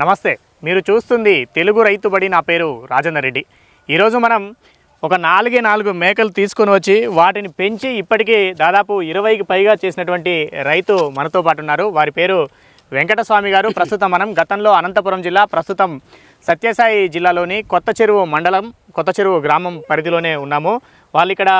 నమస్తే మీరు చూస్తుంది తెలుగు రైతుబడి నా పేరు రాజేందర్ రెడ్డి. ఈరోజు మనం ఒక నాలుగే నాలుగు మేకలు తీసుకొని వచ్చి వాటిని పెంచి ఇప్పటికీ దాదాపు ఇరవైకి పైగా చేసినటువంటి రైతు మనతో పాటు ఉన్నారు. వారి పేరు వెంకటస్వామి గారు. ప్రస్తుతం మనం గతంలో అనంతపురం జిల్లా ప్రస్తుతం సత్యసాయి జిల్లాలోని కొత్త చెరువు మండలం కొత్త చెరువు గ్రామం పరిధిలోనే ఉన్నాము. వాళ్ళు ఇక్కడ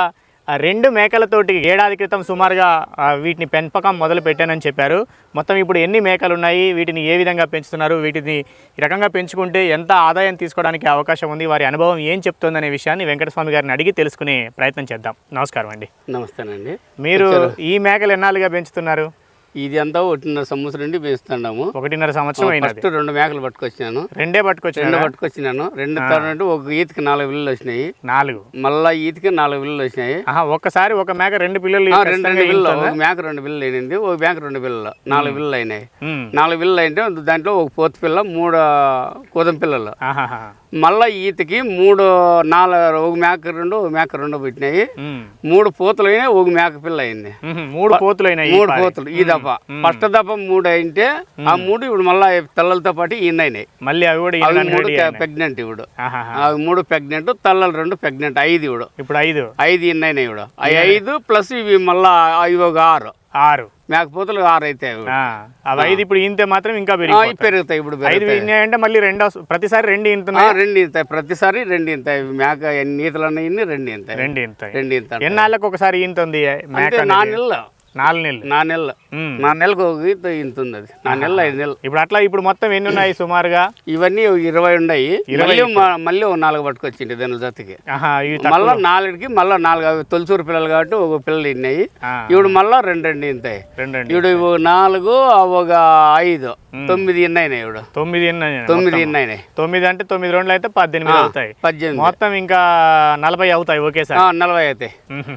రెండు మేకలతోటి ఏడాది క్రితం సుమారుగా వీటిని పెంపకం మొదలు పెట్టానని చెప్పారు. మొత్తం ఇప్పుడు ఎన్ని మేకలు ఉన్నాయి వీటిని ఏ విధంగా పెంచుతున్నారు వీటిని రకంగా పెంచుకుంటే ఎంత ఆదాయం తీసుకోవడానికి అవకాశం ఉంది వారి అనుభవం ఏం చెప్తుందనే విషయాన్ని వెంకటస్వామి గారిని అడిగి తెలుసుకునే ప్రయత్నం చేద్దాం. నమస్కారం అండి. నమస్తేనండి. మీరు ఈ మేకలు ఎన్నాళ్ళుగా పెంచుతున్నారు? ఇది అంతా ఒకటిన్నర సంవత్సరం నుండి పెంచుతున్నాము ఒకటిన్నర సంవత్సరం ఫస్ట్ రెండు మేకలు పట్టుకొచ్చినాను. రెండే రెండు పట్టుకొచ్చిన పట్టుకొచ్చినాను. రెండు తర్వాత ఒక ఈతకి నాలుగు పిల్లలు వచ్చినాయి. నాలుగు. మళ్ళా ఈతకి నాలుగు పిల్లలు వచ్చినాయి. ఆహా ఒక్కసారి ఒక మేక రెండు పిల్లలు రెండు రెండు పిల్లలు? ఒక మేక రెండు పిల్లలు అయినది ఒక మేక రెండు పిల్లలు నాలుగు పిల్లలు అయినాయి. నాలుగు పిల్లలు అయితే దాంట్లో ఒక పోతు పిల్ల మూడు కుదం పిల్లలు. మళ్ళా ఈతకి మూడు నాలుగు ఒక మేక రెండు ఒక మేక రెండు పెట్టినాయి. మూడు పూతలు అయినాయి ఒక మేక పిల్ల అయింది. మూడు పోతులు అయినాయి మూడు. పోతులు ఈ దఫ ఫస్ట్ దఫ మూడు అయితే ఆ మూడు ఇప్పుడు మళ్ళా పిల్లలతో పాటు ఈయన అయినాయి మళ్ళీ అవి కూడా అవి మూడు. ప్రెగ్నెంట్ ఆహాహా. అవి మూడు ప్రెగ్నెంట్ తల్లలు రెండు ప్రెగ్నెంట్ ఐదు ఇప్పుడు ఇప్పుడు ఐదు ఐదు ఇప్పుడు అవి ఐదు ప్లస్ ఇవి మళ్ళా అవి ఒక ఆరు ఆరు. మేకపోతలు ఆరు అయితే అవి. ఐదు ఇప్పుడు ఇంతే మాత్రం ఇంకా పెరిగి పెరుగుతాయి ఇప్పుడు ఐదు విన్నాయంటే మళ్ళీ రెండో ప్రతిసారి రెండు ఇంతున్నాయి? రెండు ఇంతాయి. ప్రతిసారి రెండు ఇంతాయి. మేక ఎన్ని ఈతలు అన్నీ రెండు ఇంతాయి. రెండు ఇంతాయి. రెండు ఇంత ఎన్నాళ్ళకి ఒకసారి ఈంతుంది మేక అంటే నా అనేది? నెలలు. నాలుగు నెలలు. నా నెలలు. ఉమ్. నా నెలకు ఒక ఈత ఇంతుంది అది నా నెలలు ఐదు నెలలు. ఇప్పుడు అట్లా ఇప్పుడు మొత్తం ఎన్ని ఉన్నాయి సుమారుగా? ఇవన్నీ ఇరవై ఉన్నాయి. మళ్ళీ మళ్ళీ నాలుగు పట్టుకొచ్చింది దాని జతకి. ఇవి. మళ్ళా నాలుగుకి మళ్ళా నాలుగు అవి తొలిచూరు పిల్లలు కాబట్టి ఒక పిల్లలు ఇన్నాయి. ఇప్పుడు మళ్ళా రెండు రెండు ఇంతాయి. రెండు రెండు ఇప్పుడు ఇవి నాలుగు ఒక ఐదు. తొమ్మిది ఇన్నాయినాయి ఇప్పుడు తొమ్మిది తొమ్మిది ఇన్నాయినాయి. తొమ్మిది అంటే తొమ్మిది రోజులు అయితే పద్దెనిమిది అవుతాయి. పద్దెనిమిది. మొత్తం ఇంకా నలభై అవుతాయి ఒకేసారి. ఆ, నలభై అవుతాయి.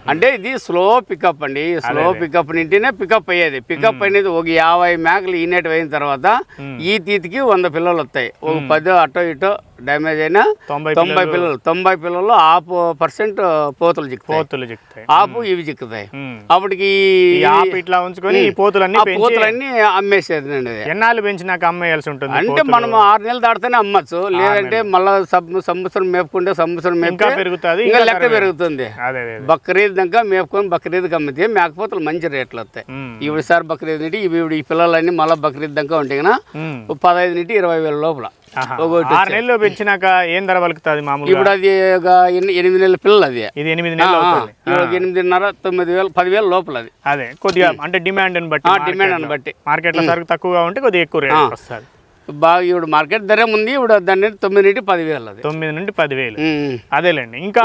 అంటే ఇది స్లో పికప్ అండి. స్లో పికప్ నింటినే పికప్ అయ్యేది. పికప్ అనేది ఒక యాభై మేకలు ఈనేటి అయిన తర్వాత ఈ తీతికి వంద పిల్లలు వస్తాయి. ఒక పది అటో ఇటో డ్యామేజ్ అయినా తొంభై పిల్లలు తొంభై పిల్లలు ఆపు పర్సెంట్ పోతులు చిక్కుతాయి. పోతులు చిక్కుతాయి. ఆపు ఇవి చిక్కుతాయి. అప్పటికి ఆపు ఇట్లా ఉంచుకొని పోతులన్నీ పోతులన్నీ అమ్మేసేది అండి ఎన్నాళ్ళు పెంచినాక అమ్మేయాల్సి ఉంటుంది అంటే మనం ఆరు నెలలు దాటితేనే అమ్మచ్చు. లేదంటే మళ్ళా సంవత్సరం మేపుకుంటే సంవత్సరం ఇంకా మేపుకుంటే పెరుగుతుంది ఇంకా లెక్క పెరుగుతుంది. బక్రీద్ దాకా మేపుకొని బక్రీద్కి అమ్మితే మేకపోతలు మంచి రేట్లు వస్తాయి. ఇప్పుడు సార్ బక్రీద్ నుండి ఇవి ఈ పిల్లలన్నీ మళ్ళీ బక్రీద్ దాకా ఉంటే ఉమ్. పదహైదు నుండి ఇరవై వేల లోపల. ఒకటి ఆరు నెలలు పెంచినాక ఏం ధర పలుకుతుంది మామూలుగా? ఇప్పుడు అది ఒక ఎనిమిది నెలల పిల్లలు అది. ఇది ఎనిమిది నెలలు అవుతుంది. ఎనిమిదిన్నర తొమ్మిది వేలు పదివేల లోపల అది. అదే కొద్దిగా అంటే డిమాండ్ బట్టి ఆ, డిమాండ్ అని బట్టి. మార్కెట్లో సరుకు తక్కువగా ఉంటే కొద్దిగా ఎక్కువ రేట్ వస్తుంది. బాగా ఇప్పుడు మార్కెట్ ధర ఉంది ఇప్పుడు దాని తొమ్మిది నుండి పదివేలు అది. తొమ్మిది నుండి పదివేలు. అదేలేండి. ఇంకా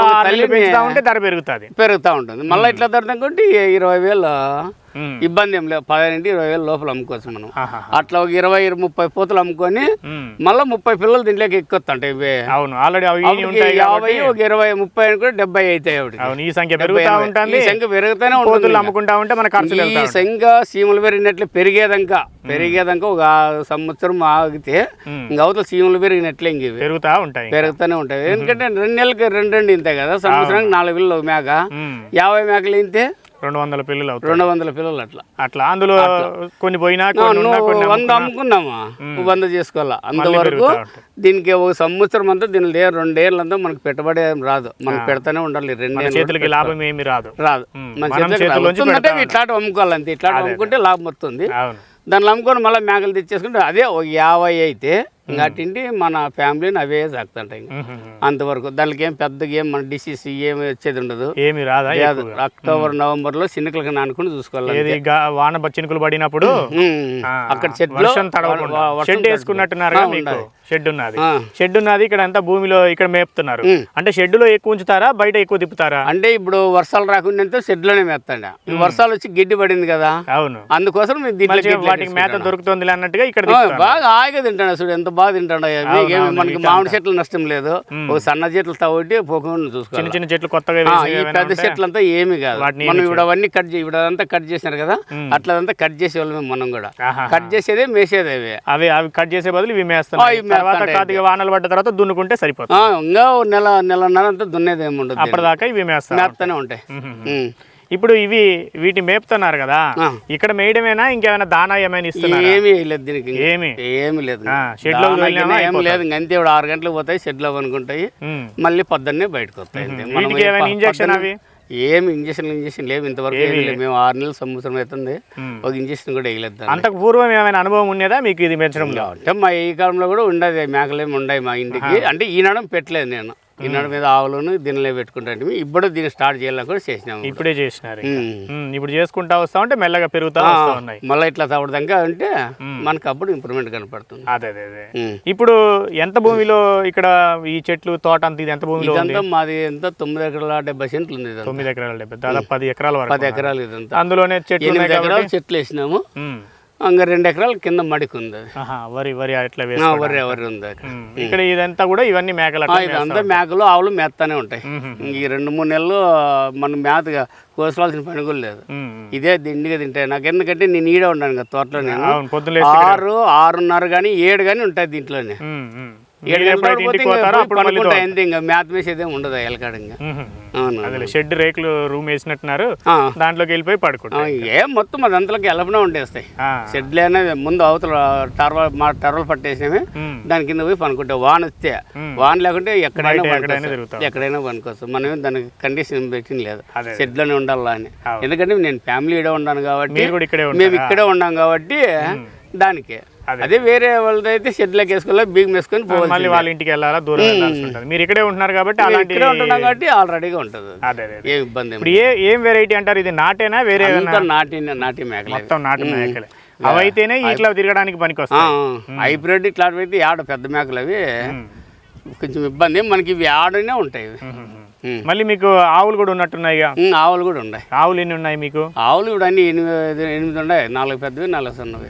పెంచుతా ఉంటే ధర పెరుగుతుంది. పెరుగుతూ ఉంటుంది. మళ్ళీ ఇట్లా ధర తగ్గుంటే ఇరవై వేలు ఇబ్బంది ఏం లేదు పదిహేను ఇరవై వేలు లోపల అమ్ముకోవచ్చు మనం. అట్లా ఒక ఇరవై ముప్పై పూతలు అమ్ముకొని మళ్ళీ ముప్పై పిల్లలు దీంట్లోకి ఎక్కుతుంటాయి ఇవే. అవును ఆల్రెడీ యాభై ఒక ఇరవై ముప్పై అనుకుంటే డెబ్బై అవుతాయి ఈ సంఖ్య పెరుగుతా ఉంటుంది. ఈ సంఖ్య పెరుగుతూనే ఉంటుంది. అమ్ముకుంటా ఉంటే మన ఖర్చులు ఈ సంఖ్య సీమలు పెరిగినట్లు పెరిగేదంకా. పెరిగేదంకా ఒక సంవత్సరం ఆగితే. ఇంకా అవతల సీమలు పెరిగినట్లే ఇంక పెరుగుతా ఉంటాయి పెరుగుతూనే ఉంటాయి. ఎందుకంటే రెండు నెలలకి రెండు రెండు ఇంతే కదా. సంవత్సరానికి నాలుగు పిల్లలు మేక. యాభై మేకలు ఇంతే. రెండు వందల పిల్లలు అవుతాయి. రెండు వందల పిల్లలు అట్లా. అట్లా. అందులో కొన్ని పోయినా వంద అమ్ముకున్నామా? వంద చేసుకోవాలా? అంతవరకు. దీనికి ఒక సంవత్సరం అంతా దీని లే రెండేళ్ళంతా మనకు పెట్టుబడి ఏం రాదు. మనం పెడతానే ఉండాలి రెండేళ్ళు చేతులకి లాభం ఏమి రాదు. రాదు. మన చేతులకి ఇట్లాంటి అమ్ముకోవాలి అంతే. ఇట్లాంటి అమ్ముకుంటే లాభం వస్తుంది. దానిలో అమ్ముకొని మళ్ళీ మేకలు తెచ్చేసుకుంటే అదే ఒక యాభై అయితే ఇంకా అట్టింటి మన ఫ్యామిలీని అవే. ఉహుహు. అంతవరకు దానికి ఏం పెద్దగా ఏం మన డిసీజ్ ఏమి వచ్చేది ఉండదు. ఏమి రాదా అక్టోబర్ నవంబర్లో చిన్నకలకి నానుకుని చూసుకోవాలి వాన చినుకులు పడినప్పుడు? అక్కడ షెడ్ వేసుకున్నట్టున్నారు షెడ్ ఉన్నది. షెడ్ ఉన్నది ఇక్కడ అంతా భూమిలో ఇక్కడ మేపుతున్నారు. అంటే షెడ్లో ఎక్కువ ఉంచుతారా బయట ఎక్కువ తిప్పుతారా? అంటే ఇప్పుడు వర్షాలు రాకుండా షెడ్లోనే మేస్తాండ ఈ వర్షాలు వచ్చి గిడ్డి పడింది కదా అవును. అందుకోసం వాటికి మేత. దొరుకుతుంది అన్నట్టుగా ఇక్కడ. బాగా హాయిగా తింటాడు చూడు ఎంత బాగా మీకేమి మనకి మామిడి చెట్లు నష్టం లేదు. ఒక సన్న చెట్లు తవ్వటి పోకుండా చూసుకోవాలి. చిన్న చెట్లు కొత్తగా ఈ పెద్ద చెట్లు అంతా ఏమి కాదు. మనం ఇప్పుడు అవన్నీ కట్ చేసి ఇప్పుడు అదంతా కట్ చేసినారు కదా అట్లా కట్ చేసేవాళ్ళమే మనం కూడా. కట్ చేసేదే మేసేదే అవి అవి అవి కట్ చేసే బదులు ఇవి. కాతిగా వానలు పడ్డ తర్వాత దున్నుకుంటే సరిపోతుంది. ఇంకా నెల నెలన్నర అంతా దున్నేది ఏమి ఉండదు అప్పటిదాకా ఇవి మేస్తారు మేస్తూనే ఉంటాయి. ఇప్పుడు ఇవి వీటి మేపుతున్నారు కదా. ఇక్కడ మేయడమేనా? ఇంకేమైనా దానా ఏమైనా ఇస్తున్నారు? ఏమీ లేదు దీనికి. ఏమి? ఏమి లేదు. వదిలినామా గిన్నా ఏం లేదు. అంతే ఇప్పుడు ఆరు గంటలకు పోతాయి షెడ్లో అనుకుంటాయి మళ్ళీ పొద్దున్నే బయటకు వస్తాయి ఇంజెక్షన్ పొద్దున్నే- ఏమి ఇంజక్షన్ ఇంజక్షన్ లేవు. ఇంతవరకు మేము ఆరు నెలలు సంవత్సరం అవుతుంది. ఒక ఇంజక్షన్ కూడా వేయలేదు. అంతకు పూర్వం ఏమైనా అనుభవం ఉండేదా మీకు ఇది పెంచడంలో? అంటే మా ఈ కాలంలో కూడా ఉండదు. మేకలేమి ఉండవు మా ఇంటికి. అంటే ఈనాడు పెట్టలేదు నేను. ఈనాడు మీద ఆవులను దీనిలో పెట్టుకుంటాంటే ఇప్పుడు దీన్ని స్టార్ట్ చేయాలని కూడా చేసినాము. ఇప్పుడే చేసినారు ఇప్పుడు చేసుకుంటా వస్తా ఉంటే మెల్లగా పెరుగుతా వస్తా ఉన్నాయి. మళ్ళీ ఇట్లా తవ్వడంగా ఉంటే మనకు అప్పుడు ఇంప్రూవ్మెంట్ కనపడుతుంది. అదే అదే. ఇప్పుడు ఎంత భూమిలో ఇక్కడ ఈ చెట్లు తోట అంత ఇది ఎంత భూమిలో ఇదంతా మాది ఎంత? తొమ్మిది ఎకరాల డెబ్బై సెంట్లు ఉంది తొమ్మిది ఎకరాల డెబ్బై దాదాపు పది ఎకరాల వరకు పది ఎకరాలు ఇదంతా. అందులోనే చెట్లు ఎకరాలు చెట్లు వేసినాము. ఇంకా రెండు ఎకరాలు కింద మడికి ఉంది వరి వరి అట్లా వరి వరి ఉంది. ఇక్కడ ఇదంతా కూడా ఇవన్నీ మేకలు ఇదంతా మేకలు ఆవులు మేస్తానే ఉంటాయి. ఈ రెండు మూడు నెలలు మనం మేతగా కోసుకోవాల్సిన పని కూడా లేదు. ఇదే దిండిగా తింటాయి నాకు ఎందుకంటే నేను ఈడే ఉన్నాను కదా తోటలో నేను ఆరు ఆరున్నర కానీ ఏడు కానీ ఉంటాయి దీంట్లోనే. ఇంకా మేత వేసేదే ఉండదు ఎలకాడ ఇంకా. అవును అదే షెడ్ రేకులు రూమ్ వేసినట్టున్నారు. దాంట్లోకి వెళ్ళిపోయి ఆ, పడుకుంటారు ఏం మొత్తం అదంతలోకి ఎలపనే ఉండేస్తాయి. షెడ్లు అనేది ముందు అవతల టర్వల్ మా టర్వల్ పట్టేసినవి. దాని కింద పోయి పనుకుంటాం వాన వస్తే. వాన లేకుంటే ఎక్కడైనా ఎక్కడైనా పనుకోవచ్చు. తిరుగుతాం. ఎక్కడైనా పనుకోవచ్చు మనం దానికి కండిషన్ పెట్టింది లేదు అదే. షెడ్లోనే ఉండాలా అని. ఎందుకంటే నేను ఫ్యామిలీ ఇడే ఉన్నాను కాబట్టి మేము ఇక్కడే ఉన్నాం కాబట్టి దానికి అదే. వేరే వాళ్ళది అయితే షెడ్లోకి వేసుకోవాలి బీగం వేసుకొని పోవాలి మళ్ళీ వాళ్ళ ఇంటికి వెళ్ళాలా? దూరం వెళ్ళాల్సి ఉంటుంది. మీరు ఇక్కడే ఉంటున్నారు కాబట్టి అలాంటి ఇక్కడే ఉంటున్నాం కాబట్టి ఆల్రెడీగా ఉంటుంది. అది. అదే. ఏం ఇబ్బంది ఇప్పుడు ఏ ఏం వెరైటీ అంటారు? ఇది నాటేనా వేరే నాటి నాటి మేకలే. మొత్తం నాటు మేకలే. అవైతేనే ఇట్లా తిరగడానికి పనికి వస్తాయి హైబ్రిడ్ ఇట్లాంటివి అయితే ఆడ పెద్ద మేకలు అవి కొంచెం ఇబ్బంది. మనకి ఇవి ఆడనే ఉంటాయి. మళ్ళీ మీకు ఆవులు కూడా ఉన్నట్టున్నాయి ఆవులు కూడా ఉన్నాయి. ఆవులు ఎన్ని ఉన్నాయి మీకు? ఆవులు కూడా అన్ని ఎనిమిది ఎనిమిది ఉన్నాయి. నాలుగు పెద్దవి నాలుగు చిన్నవి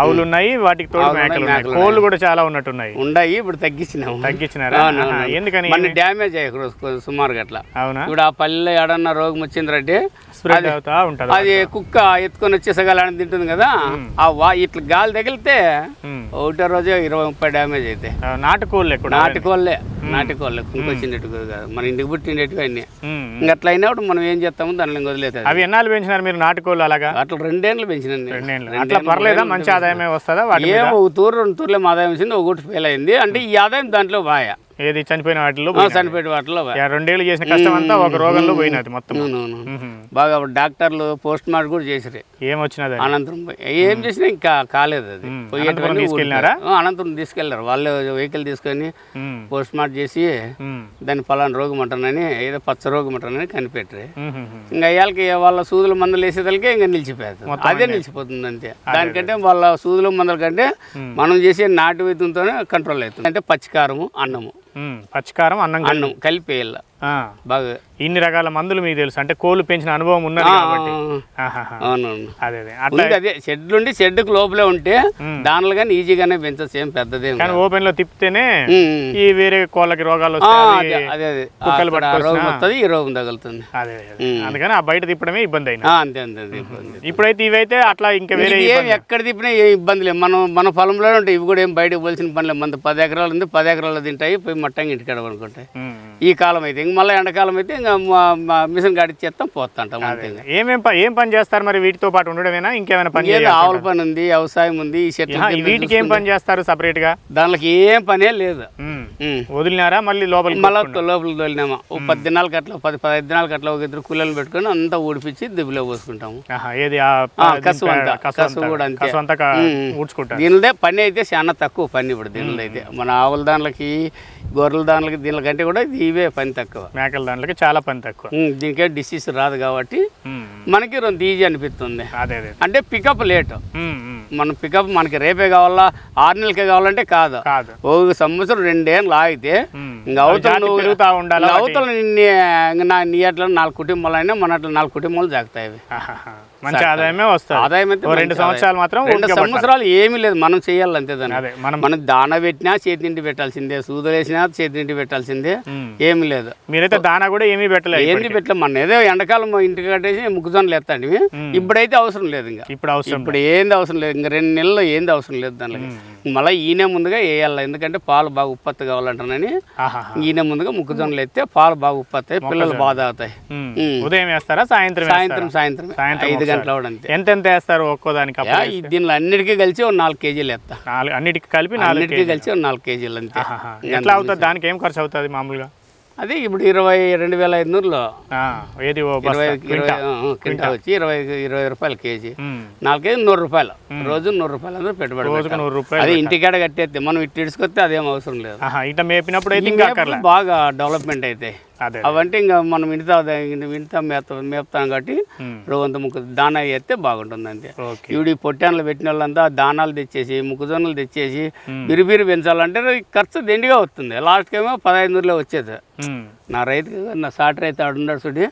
ఆవులు ఉన్నాయి వాటికి తోడు మేకలు కోళ్ళు కూడా చాలా ఉన్నట్టున్నాయి. ఉన్నాయి ఇప్పుడు తగ్గించినాము. తగ్గించినారా. ఎందుకని? డ్యామేజ్ అయ్యాయి సుమారుగా అట్లా అవునా? ఇప్పుడు ఆ పల్లెలో ఏడన్నా రోగం వచ్చిందంటే స్ప్రెడ్ అవుతా ఉంటది అది కుక్క ఎత్తుకొని వచ్చేసగాలని తింటుంది కదా ఆ వా ఇట్లా గాలి తగిలితే. ఒకటో రోజు ఇరవై ముప్పై డ్యామేజ్ అయితే నాటుకోళ్ళే నాటుకోళ్ళే నాటుకోళ్ళే కుంకొచ్చినట్టు కాదు. మన ఇంటికి పుట్టినట్టు అన్నీ. ఇంకా అట్లా అయినప్పుడు మనం ఏం చేస్తాము దానిలో ఇంకా వదిలేతుంది అవి ఎన్నాళ్ళు పెంచినారు మీరు నాటుకోళ్ళు అలాగా? అట్లా రెండేళ్ళు పెంచినాను నేను. రెండేళ్ళు అట్లా పర్లేదా? మంచి ఆదాయమే వస్తుందా ఏమో ఒక తూరు రెండు తూర్లు ఏమో ఆదాయం వచ్చింది ఒకటి ఫెయిల్ అయింది. అంటే ఈ ఆదాయం దాంట్లో బాయా ఏది చనిపోయిన వాటిలో ఆ, చనిపోయే వాటిలో రెండేళ్ళు చేసిన కష్టం అంతా ఒక రోగంలో పోయినది మొత్తం. బాగా డాక్టర్లు పోస్ట్ మార్టం కూడా చేసిరే ఏమొచ్చినది అనంతరం ఏం చేసినా ఇంకా కాలేదు అది. తీసుకెళ్ళినారా? అనంతపురం తీసుకెళ్ళారు వాళ్ళు వెహికల్ తీసుకొని పోస్ట్ మార్టం చేసి దాన్ని పలానా రోగం అంటానని ఏదో పచ్చ రోగం అంటానని కనిపెట్టరు. ఇంకా అయ్యాలకి వాళ్ళ సూదుల మందులు వేసేదానికి ఇంకా నిలిచిపోతుంది అదే నిలిచిపోతుంది అంతే. దానికంటే వాళ్ళ సూదుల మందుల కంటే మనం చేసే నాటు వైద్యంతోనే కంట్రోల్ అవుతుంది. అంటే పచ్చికారము అన్నము. పచ్చికారం అన్నం అన్నం కలిపి వేయాల. బాగా. ఇన్ని రకాల మందులు మీకు తెలుసు. అంటే కోళ్ళు పెంచిన అనుభవం ఉన్నది కాబట్టి. అవునవును. అదే అట్లా షెడ్ నుండి షెడ్కి లోపలే ఉంటే దానిలో కానీ ఈజీగానే పెంచచ్చు. ఏం పెద్దదేం కానీ ఓపెన్లో తిప్పితేనే. ఈ వేరే కోళ్ళకి రోగాలు అదే అదే కుక్కలు రోగం వస్తుంది ఈ రోగం తగులుతుంది. అదే అదే. అందుకని ఆ బయట తిప్పడమే ఇబ్బంది అయినా. అంతే అంతే. ఇప్పుడైతే ఇవైతే అట్లా ఇంకా వేరే ఏం ఎక్కడ తిప్పినా ఏం ఇబ్బంది లేదు. మనం మన పొలంలోనే ఉంటాయి. ఇవి కూడా ఏం బయటకు పోల్సిన పని లేదు. మన పది ఎకరాలు ఉంది. పది ఎకరాలు తింటాయి. పోయి మట్టంగా ఇంటికాడ ఉమ్. ఈ కాలం అయితే ఇంక మళ్ళీ ఎండాకాలం అయితే ఇంకా మిషన్ గాడిచ్చేస్తాం పోతుంటాం అంతే. ఏమేం ఏం పని చేస్తారు మరి వీటితో పాటు ఉండడమేనా? ఇంకేమైనా పని ఏదో చేయాలి ఆవుల పని ఉంది వ్యవసాయం ఉంది ఈ చెట్లు వీటికి ఏం పని చేస్తారు సపరేట్గా దానికి ఏం పనే లేదు. వదిలినారా? మళ్ళీ లోపలికి మళ్ళీ లోపల తోలినామా? ఓ పది దినాలకి అట్లా పది పదహైదు దినాలకి అట్లా ఒక ఇద్దరు కూలీలను పెట్టుకొని అంతా ఊడిపించి దిబ్బలో పోసుకుంటాము. ఏది కసువు అంతా. అంతా- కూడా అంతే. దీనిదే పని అయితే చాలా తక్కువ పని ఇప్పుడు దీనిలో అయితే మన ఆవుల దానిలకి గొర్రెల దానిలకి దీనికంటే కూడా ఇవే పని తక్కువ. మేకల దాంట్లోకి చాలా పని తక్కువ. దీనికే డిసీజ్ రాదు కాబట్టి. మనకి రెండు ఈజీ అనిపిస్తుంది. అదే అదే అంటే పికప్ లేట్. మన పికప్ మనకి రేపే కావాలా ఆరు నెలలకే కావాలంటే కాదు. కాదు. ఒక సంవత్సరం రెండేళ్ళు ఆగితే అవతల అవతల నా నీ అట్లా నాలుగు కుటుంబాలు అయినా మన అట్లా నాలుగు కుటుంబాలు జాగుతాయి. మంచి ఆదాయమే వస్తుంది. ఆదాయం అయితే రెండు సంవత్సరాలు మాత్రం రెండు. సంవత్సరాలు ఏమీ లేదు మనం చేయాలి అంతే దాన్ని. అదే మనం మనం దాన పెట్టినా చేతింటి పెట్టాల్సిందే సూదులు వేసినా చేతింటి పెట్టాల్సిందే. ఏమీ లేదు. మీరైతే దానా కూడా ఏమీ పెట్టలేదు ఏంటి పెట్టలే మన ఏదో ఎండాకాలం ఇంటికి కట్టేసి ముక్కుజొన్నలు ఎత్తాండి ఇప్పుడైతే అవసరం లేదు ఇంకా. ఇప్పుడు అవసరం ఇప్పుడు ఏంది అవసరం లేదు ఇంకా రెండు నెలల్లో ఏంది అవసరం లేదు దానికి. మళ్ళీ ఈయన ముందుగా వేయాలి ఎందుకంటే పాలు బాగా ఉత్పత్తి కావాలంటానని. ఈయన ముందుగా ముక్కుజొన్నలు ఎత్తే పాలు బాగా ఉత్పత్తి అయ్యి పిల్లలు ఉమ్. ఉమ్. ఉదయం వేస్తారా సాయంత్రం సాయంత్రం సాయంత్రం సాయంత్రం ఐదు. గంటల ఎంత ఎంత వేస్తారు ఒక్కోదానికి యా, ఈ దీనిలో అన్నిటికీ కలిసి ఒక నాలుగు కేజీలు ఎత్తా నాలుగు అన్నిటికి కలిపి నాలుగు కలిసి ఒక నాలుగు కేజీలు అంతే. ఎట్లా అవుతుంది? దానికి ఏం ఖర్చు అవుతుంది మామూలుగా? అదే ఇప్పుడు ఇరవై రెండు వేల ఐదు నూరులో ఏది క్వింటా. వచ్చి ఇరవై ఇరవై రూపాయలు కేజీ. నాలుగు కేజీ నూరు రూపాయలు. రోజు నూరు రూపాయలు అందరూ పెట్టుబడి రోజుకు. నూరు రూపాయలు అది ఇంటికాడ కట్టేస్తే మనం ఇటు ఇడుచుకొస్తే అదేం అవసరం లేదు. ఇట్లా మేపినప్పుడు బాగా డెవలప్మెంట్ అయితే. అవంటే ఇంకా మనం ఇంటితో ఇంటితో మేత మేపుతాం కాబట్టి. రోజంత ముక్కు దానా వేస్తే బాగుంటుంది అంతే. ఈ పొట్టాన్లు పెట్టిన వాళ్ళంతా దానాలు తెచ్చేసి ముక్కుజొన్నలు తెచ్చేసి బిరిబిరి పెంచాలంటే ఖర్చు దండిగా వస్తుంది. లాస్ట్కి ఏమో పదహైదు నూరులో వచ్చేది. నా రైతు నా సాటి రైతు ఆడు ఉన్నాడు చూడి.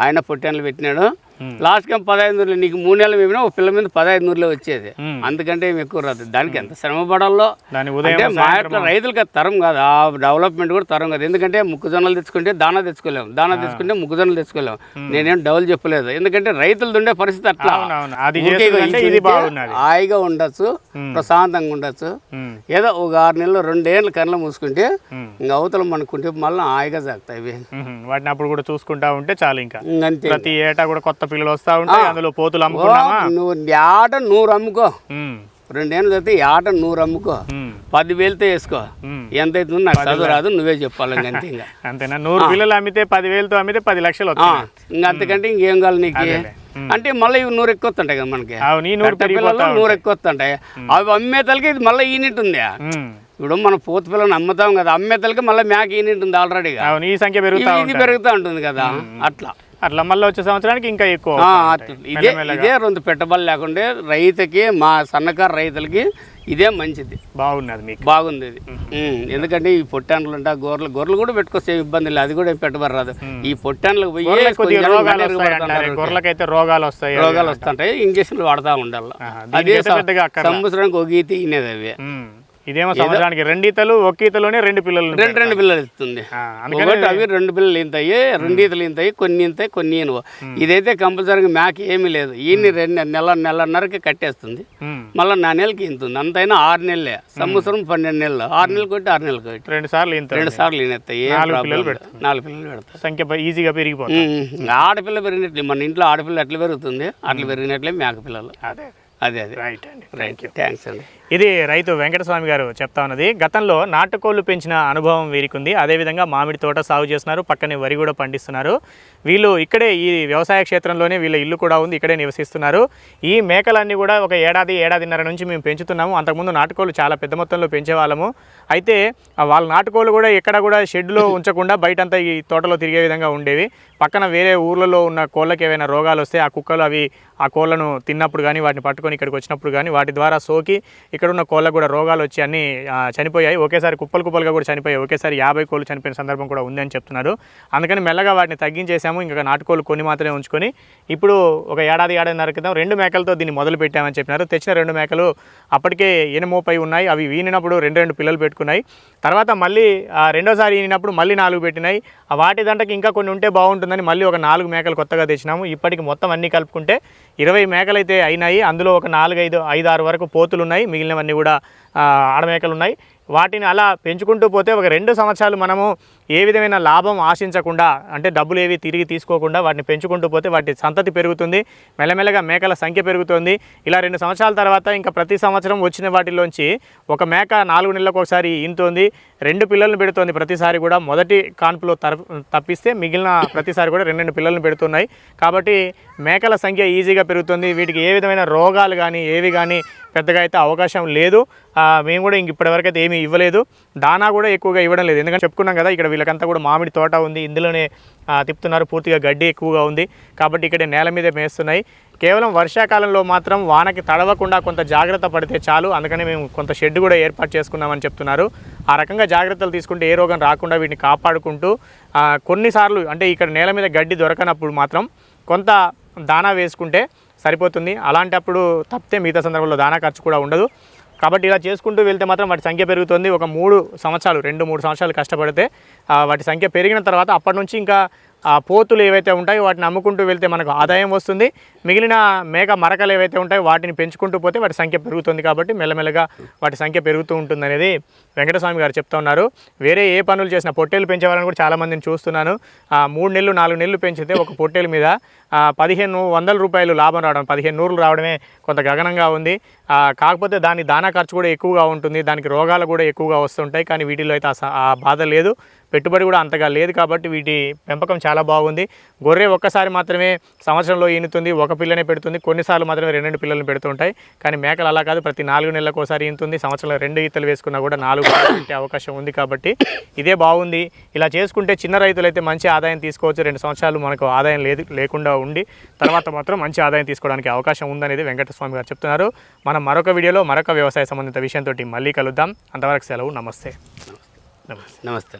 ఆయన పొట్టాన్లు పెట్టినాడు. Hmm. లాస్ట్కి ఏమో పదహైదు నూరులు నీకు మూడు నెలలు మేమినా ఒక పిల్ల మీద పదహైదు నూరులో వచ్చేది. Hmm. అందుకంటే ఏమి ఎక్కువ రాదు. దానికి ఎంత శ్రమ పడాలో అంటే మా ఇట్లా రైతులకి తరం కాదు. ఆ డెవలప్మెంట్ కూడా తరం కాదు. ఎందుకంటే మొక్కజొన్నలు తెచ్చుకుంటే దానా తెచ్చుకోలేము. దానా తెచ్చుకుంటే మొక్కజొన్నలు తెచ్చుకోలేము. నేనేం డౌల్ చెప్పలేదు. ఎందుకంటే రైతులు ఉండే పరిస్థితి అట్లా. హాయిగా ఉండొచ్చు ప్రశాంతంగా ఉండొచ్చు. ఏదో ఒక ఆరు నెలలు రెండేళ్ళు కళ్ళు మూసుకుంటే. ఇంకా అవతల మన కుంటే మళ్ళీ హాయిగా సాగుతాయి. వాటిని అప్పుడు కూడా చూసుకుంటా ఉంటే చాలు ఇంకా. ప్రతి ఏటా కూడా కొత్త పిల్లలు వస్తా ఉంటాయి అందులో పోతులు అమ్ముకున్నామా నువ్వు ఆట నూరు అమ్ముకో. రెండేళ్ళు చదివితే ఆట నూరు అమ్ముకో. పది వేలతో వేసుకో. ఎంత అవుతుందో నాకు చదువు రాదు నువ్వే చెప్పాలి అంతే ఇంకా. అంతేనా? నూరు పిల్లలు అమ్మితే పదివేలతో అమ్మితే పది లక్షలు ఇంక అంతకంటే ఇంకేం కావాలి నీకు. అంటే మళ్ళీ ఇవి నూరు ఎక్కువ వస్తుంటాయి కదా మనకి. పిల్లలు నూరు ఎక్కువ వస్తుంటాయి అవి అమ్మే తలకి ఇది మళ్ళీ ఈనిట్ ఉంది. ఇప్పుడు మనం పోతు పిల్లని అమ్ముతాం కదా అమ్మే తలకి మళ్ళీ మేక ఈనిట్ ఉంది ఆల్రెడీగా అవును ఈ సంఖ్య పెరుగుతా ఇది పెరుగుతూ ఉంటుంది కదా అట్లా. అట్లా మళ్ళీ వచ్చే సంవత్సరానికి ఇంకా ఎక్కువ. ఇదే. ఇదే రెండు పెట్టుబడులు లేకుండా రైతుకి మా సన్నకారు రైతులకి ఇదే మంచిది. బాగున్నది మీకు. బాగుంది ఇది ఎందుకంటే ఈ పొట్టాన్లు ఉంటా గొర్రెలు గొర్రెలు కూడా పెట్టుకొస్తే ఇబ్బంది లేదు. అది కూడా పెట్టుబడి రాదు. ఈ పొట్టాన్లకు పోయి గొర్రెలకైతే రోగాలు వస్తాయి రోగాలు వస్తుంటాయి ఇంజక్షన్లు వాడుతూ ఉండాలి. అదే. సంవత్సరానికి ఒక ఈత ఇనేది అవి. ఇదేమో సంవత్సరానికి రెండు ఈతలు ఒక ఈతలోనే రెండు పిల్లలు రెండు రెండు పిల్లలు ఇస్తుంది. అందుకని అవి రెండు పిల్లలు ఇంతాయి రెండు ఈతలు ఇంతాయి కొన్ని ఇంతాయి కొన్ని ఈనువు ఇదైతే కంపల్సరీగా మేక ఏమీ లేదు. ఈయన్ని రెండు నెల నెలన్నరకి కట్టేస్తుంది. మళ్ళీ నా నెలకి ఇంతుంది అంతైనా ఆరు నెలలే. సంవత్సరం పన్నెండు నెలలు. ఆరు నెలలు కొట్టి ఆరు నెలలు కొట్టి. రెండు సార్లు ఇంత రెండు సార్లు ఈనెత్తాయి నాలుగు పిల్లలు లేదు. నాలుగు పిల్లలు పెడతాయి సంఖ్య ఈజీగా పెరిగిపోతుంది ఆడపిల్ల పెరిగినట్లే. మన ఇంట్లో ఆడపిల్ల ఎట్లా పెరుగుతుంది. అట్లా పెరిగినట్లే మేక పిల్లలు. అదే అదే. అదే రైట్ అండి. రైట్ థ్యాంక్స్ అండి. ఇది రైతు వెంకటస్వామి గారు చెప్తా ఉన్నది. గతంలో నాటుకోళ్ళు పెంచిన అనుభవం వీరికి ఉంది అదేవిధంగా మామిడి తోట సాగు చేస్తున్నారు. పక్కనే వరి కూడా పండిస్తున్నారు. వీళ్ళు ఇక్కడే ఈ వ్యవసాయ క్షేత్రంలోనే వీళ్ళ ఇల్లు కూడా ఉంది. ఇక్కడే నివసిస్తున్నారు. ఈ మేకలన్నీ కూడా ఒక ఏడాది ఏడాదిన్నర నుంచి మేము పెంచుతున్నాము. అంతకుముందు నాటుకోళ్ళు చాలా పెద్ద మొత్తంలో పెంచేవాళ్ళము. అయితే వాళ్ళ నాటుకోళ్ళు కూడా ఎక్కడ కూడా షెడ్లో ఉంచకుండా బయటంతా ఈ తోటలో తిరిగే విధంగా ఉండేవి. పక్కన వేరే ఊర్లలో ఉన్న కోళ్ళకి ఏవైనా రోగాలు వస్తే ఆ కుక్కలు అవి ఆ కోళ్ళను తిన్నప్పుడు కానీ వాటిని పట్టుకొని ఇక్కడికి వచ్చినప్పుడు కానీ వాటి ద్వారా సోకి ఇక్కడ ఉన్న కోళ్ళకు కూడా రోగాలు వచ్చి అన్నీ చనిపోయాయి. ఒకేసారి కుప్పలు కుప్పలుగా కూడా చనిపోయాయి. ఒకేసారి యాభై కోళ్ళు చనిపోయిన సందర్భం కూడా ఉందని చెప్తున్నారు. అందుకని మెల్లగా వాటిని తగ్గించేసాము. ఇంకా నాటుకోళ్ళు కొన్ని మాత్రమే ఉంచుకొని ఇప్పుడు ఒక ఏడాది ఏడాదిన్నర క్రితం రెండు మేకలతో దీన్ని మొదలు పెట్టామని చెప్పినారు. తెచ్చిన రెండు మేకలు అప్పటికే ఎనుమోపై ఉన్నాయి. అవి వీనినప్పుడు రెండు రెండు పిల్లలు పెట్టుకున్నాయి. తర్వాత మళ్ళీ రెండోసారి ఈనినప్పుడు మళ్ళీ నాలుగు పెట్టినాయి. ఆ వాటి దంటకి ఇంకా కొన్ని ఉంటే బాగుంటుందని మళ్ళీ ఒక నాలుగు మేకలు కొత్తగా తెచ్చినాము. ఇప్పటికి మొత్తం అన్నీ కలుపుకుంటే ఇరవై మేకలు అయితే అయినాయి. అందులో ఒక నాలుగు ఐదు ఐదు ఆరు వరకు పోతులు ఉన్నాయి మిగిలినవన్నీ కూడా ఆడమేకలు ఉన్నాయి వాటిని అలా పెంచుకుంటూ పోతే ఒక రెండు సంవత్సరాలు మనము ఏ విధమైన లాభం ఆశించకుండా అంటే డబ్బులు ఏవి తిరిగి తీసుకోకుండా వాటిని పెంచుకుంటూ పోతే వాటి సంతతి పెరుగుతుంది మెల్లమెల్లగా మేకల సంఖ్య పెరుగుతుంది. ఇలా రెండు సంవత్సరాల తర్వాత ఇంకా ప్రతి సంవత్సరం వచ్చిన వాటిలోంచి ఒక మేక నాలుగు నెలలకు ఒకసారి ఈనుతోంది రెండు పిల్లలను పెడుతోంది ప్రతిసారి కూడా. మొదటి కాన్పులో తప్పిస్తే మిగిలిన ప్రతిసారి కూడా రెండు రెండు పిల్లలను పెడుతున్నాయి. కాబట్టి మేకల సంఖ్య ఈజీగా పెరుగుతుంది. వీటికి ఏ విధమైన రోగాలు కానీ ఏవి కానీ పెద్దగా అయితే అవకాశం లేదు. మేము కూడా ఇంక ఇప్పటివరకు అయితే ఏమీ ఇవ్వలేదు. దానా కూడా ఎక్కువగా ఇవ్వడం లేదు. ఎందుకంటే చెప్పుకున్నాం కదా ఇక్కడ వీళ్ళకంతా కూడా మామిడి తోట ఉంది. ఇందులోనే తిప్పుతున్నారు. పూర్తిగా గడ్డి ఎక్కువగా ఉంది. కాబట్టి ఇక్కడ నేల మీద మేస్తున్నాయి. కేవలం వర్షాకాలంలో మాత్రం వానకి తడవకుండా కొంత జాగ్రత్త పడితే చాలు. అందుకని మేము కొంత షెడ్ కూడా ఏర్పాటు చేసుకున్నామని చెప్తున్నారు. ఆ రకంగా జాగ్రత్తలు తీసుకుంటే ఏ రోగం రాకుండా వీటిని కాపాడుకుంటూ కొన్నిసార్లు అంటే ఇక్కడ నేల మీద గడ్డి దొరకనప్పుడు మాత్రం కొంత దానా వేసుకుంటే సరిపోతుంది. అలాంటప్పుడు తప్పితే మిగతా సందర్భంలో దానా ఖర్చు కూడా ఉండదు. కాబట్టి ఇలా చేసుకుంటూ వెళ్తే మాత్రం వాటి సంఖ్య పెరుగుతుంది. ఒక మూడు సంవత్సరాలు రెండు మూడు సంవత్సరాలు కష్టపడితే వాటి సంఖ్య పెరిగిన తర్వాత అప్పటి నుంచి ఇంకా ఆ పోతులు ఏవైతే ఉంటాయో వాటిని అమ్ముకుంటూ వెళ్తే మనకు ఆదాయం వస్తుంది. మిగిలిన మేక మరకలు ఏవైతే ఉంటాయో వాటిని పెంచుకుంటూ పోతే వాటి సంఖ్య పెరుగుతుంది కాబట్టి మెల్లమెల్లగా వాటి సంఖ్య పెరుగుతూ ఉంటుంది అనేది వెంకటస్వామి గారు చెప్తా ఉన్నారు. వేరే ఏ పనులు చేసినా పొట్టేలు పెంచేవాళ్ళని కూడా చాలామందిని చూస్తున్నాను. ఆ, మూడు నెలలు నాలుగు నెలలు పెంచితే ఒక పొట్టేలు మీద పదిహేను వందల రూపాయలు లాభం రావడం పదిహేను నూరులు రావడమే కొంత గగనంగా ఉంది. కాకపోతే దాని దానా ఖర్చు కూడా ఎక్కువగా ఉంటుంది దానికి రోగాలు కూడా ఎక్కువగా వస్తుంటాయి కానీ వీటిలో అయితే ఆ బాధ లేదు. పెట్టుబడి కూడా అంతగా లేదు కాబట్టి వీటి పెంపకం చాలా బాగుంది. గొర్రె ఒక్కసారి మాత్రమే సంవత్సరంలో ఈనుతుంది ఒక పిల్లనే పెడుతుంది కొన్నిసార్లు మాత్రమే రెండు రెండు పిల్లల్ని పెడుతుంటాయి కానీ మేకలు అలా కాదు ప్రతి నాలుగు నెలలకు ఒకసారి ఈనుతుంది సంవత్సరంలో రెండు ఈతలు వేసుకున్నా కూడా నాలుగు పెట్టే అవకాశం ఉంది కాబట్టి ఇదే బాగుంది. ఇలా చేసుకుంటే చిన్న రైతులైతే మంచి ఆదాయం తీసుకోవచ్చు. రెండు సంవత్సరాలు మనకు ఆదాయం లేదు లేకుండా ఉండి తర్వాత మాత్రం మంచి ఆదాయం తీసుకోవడానికి అవకాశం ఉందనేది వెంకటస్వామి గారు చెప్తున్నారు. మనం మరొక వీడియోలో మరొక వ్యవసాయ సంబంధిత విషయంతో మళ్ళీ కలుద్దాం. అంతవరకు సెలవు. నమస్తే. నమస్తే. నమస్తే.